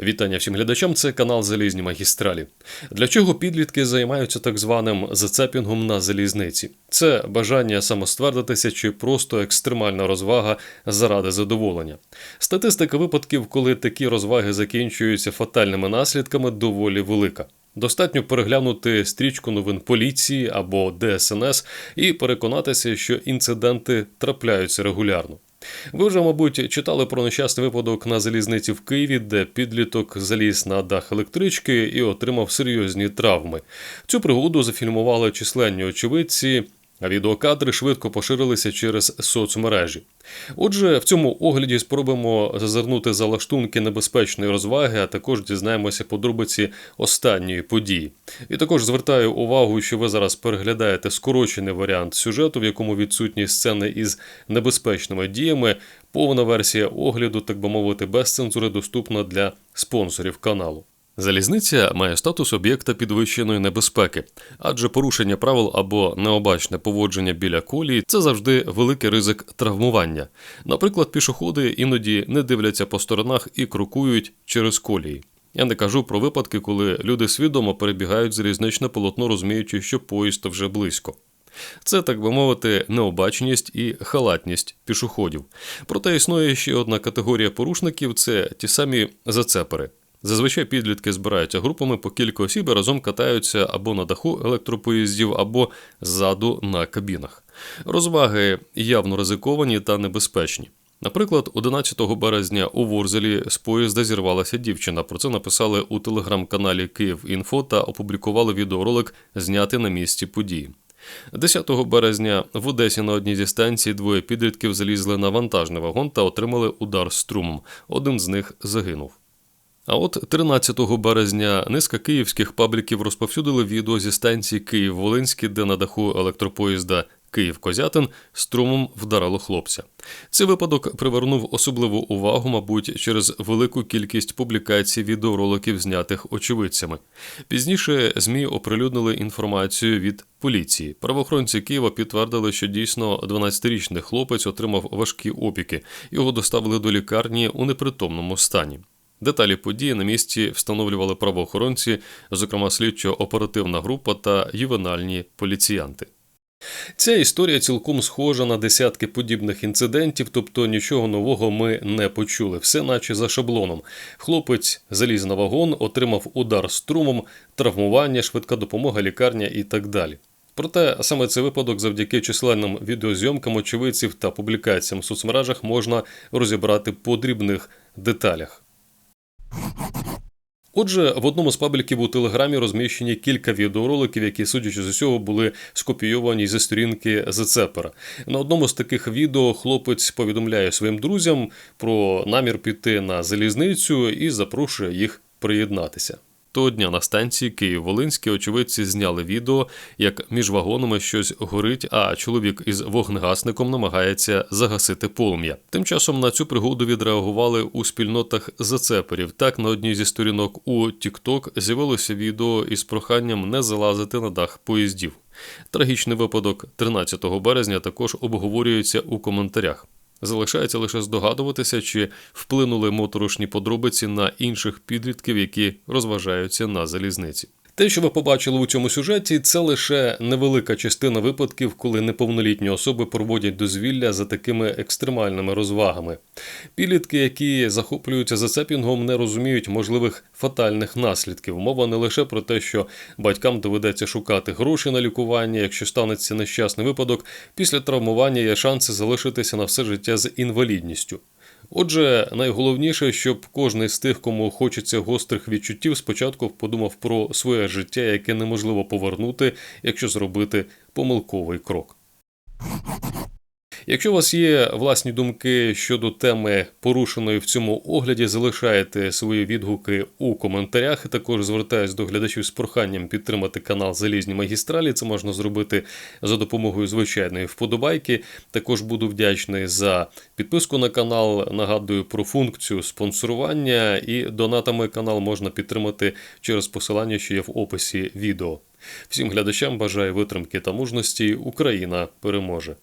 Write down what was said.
Вітання всім глядачам. Це канал Залізні Магістралі. Для чого підлітки займаються так званим зацепінгом на залізниці? Це бажання самоствердитися чи просто екстремальна розвага заради задоволення. Статистика випадків, коли такі розваги закінчуються фатальними наслідками, доволі велика. Достатньо переглянути стрічку новин поліції або ДСНС і переконатися, що інциденти трапляються регулярно. Ви вже, мабуть, читали про нещасний випадок на залізниці в Києві, де підліток заліз на дах електрички і отримав серйозні травми. Цю пригоду зафільмували численні очевидці. А відеокадри швидко поширилися через соцмережі. Отже, в цьому огляді спробуємо зазирнути за лаштунки небезпечної розваги, а також дізнаємося подробиці останньої події. І також звертаю увагу, що ви зараз переглядаєте скорочений варіант сюжету, в якому відсутні сцени із небезпечними діями. Повна версія огляду, так би мовити, без цензури доступна для спонсорів каналу. Залізниця має статус об'єкта підвищеної небезпеки, адже порушення правил або необачне поводження біля колії це завжди великий ризик травмування. Наприклад, пішоходи іноді не дивляться по сторонах і крокують через колії. Я не кажу про випадки, коли люди свідомо перебігають залізничне полотно, розуміючи, що поїзд вже близько. Це, так би мовити, необачність і халатність пішоходів. Проте існує ще одна категорія порушників це ті самі зацепери. Зазвичай підлітки збираються групами по кілька осіб і разом катаються або на даху електропоїздів, або ззаду на кабінах. Розваги явно ризиковані та небезпечні. Наприклад, 11 березня у Ворзелі з поїзда зірвалася дівчина. Про це написали у телеграм-каналі Київінфо та опублікували відеоролик, знятий на місці події. 10 березня в Одесі на одній зі станцій двоє підлітків залізли на вантажний вагон та отримали удар струмом. Один з них загинув. А от 13 березня низка київських пабліків розповсюдили відео зі станції Київ-Волинський, де на даху електропоїзда Київ-Козятин струмом вдарило хлопця. Цей випадок привернув особливу увагу, мабуть, через велику кількість публікацій відеороликів, знятих очевидцями. Пізніше ЗМІ оприлюднили інформацію від поліції. Правоохоронці Києва підтвердили, що дійсно 12-річний хлопець отримав важкі опіки. Його доставили до лікарні у непритомному стані. Деталі події на місці встановлювали правоохоронці, зокрема слідчо-оперативна група та ювенальні поліціянти. Ця історія цілком схожа на десятки подібних інцидентів, тобто нічого нового ми не почули, все наче за шаблоном. Хлопець заліз на вагон, отримав удар струмом, травмування, швидка допомога, лікарня і так далі. Проте саме цей випадок завдяки численним відеозйомкам очевидців та публікаціям в соцмережах можна розібрати по дрібних деталях. Отже, в одному з пабліків у телеграмі розміщені кілька відеороликів, які, судячи з усього, були скопійовані зі сторінки Зацепера. На одному з таких відео хлопець повідомляє своїм друзям про намір піти на залізницю і запрошує їх приєднатися. Того дня на станції Київ-Волинський очевидці зняли відео, як між вагонами щось горить, а чоловік із вогнегасником намагається загасити полум'я. Тим часом на цю пригоду відреагували у спільнотах зацеперів. Так на одній зі сторінок у TikTok з'явилося відео із проханням не залазити на дах поїздів. Трагічний випадок 13 березня також обговорюється у коментарях. Залишається лише здогадуватися, чи вплинули моторошні подробиці на інших підлітків, які розважаються на залізниці. Те, що ви побачили у цьому сюжеті, це лише невелика частина випадків, коли неповнолітні особи проводять дозвілля за такими екстремальними розвагами. Підлітки, які захоплюються зацепінгом, не розуміють можливих фатальних наслідків. Мова не лише про те, що батькам доведеться шукати гроші на лікування, якщо станеться нещасний випадок, після травмування є шанси залишитися на все життя з інвалідністю. Отже, найголовніше, щоб кожний з тих, кому хочеться гострих відчуттів, спочатку подумав про своє життя, яке неможливо повернути, якщо зробити помилковий крок. Якщо у вас є власні думки щодо теми порушеної в цьому огляді, залишайте свої відгуки у коментарях. Також звертаюсь до глядачів з проханням підтримати канал Залізні магістралі. Це можна зробити за допомогою звичайної вподобайки. Також буду вдячний за підписку на канал. Нагадую про функцію спонсорування і донатами канал можна підтримати через посилання, що є в описі відео. Всім глядачам бажаю витримки та мужності. Україна переможе.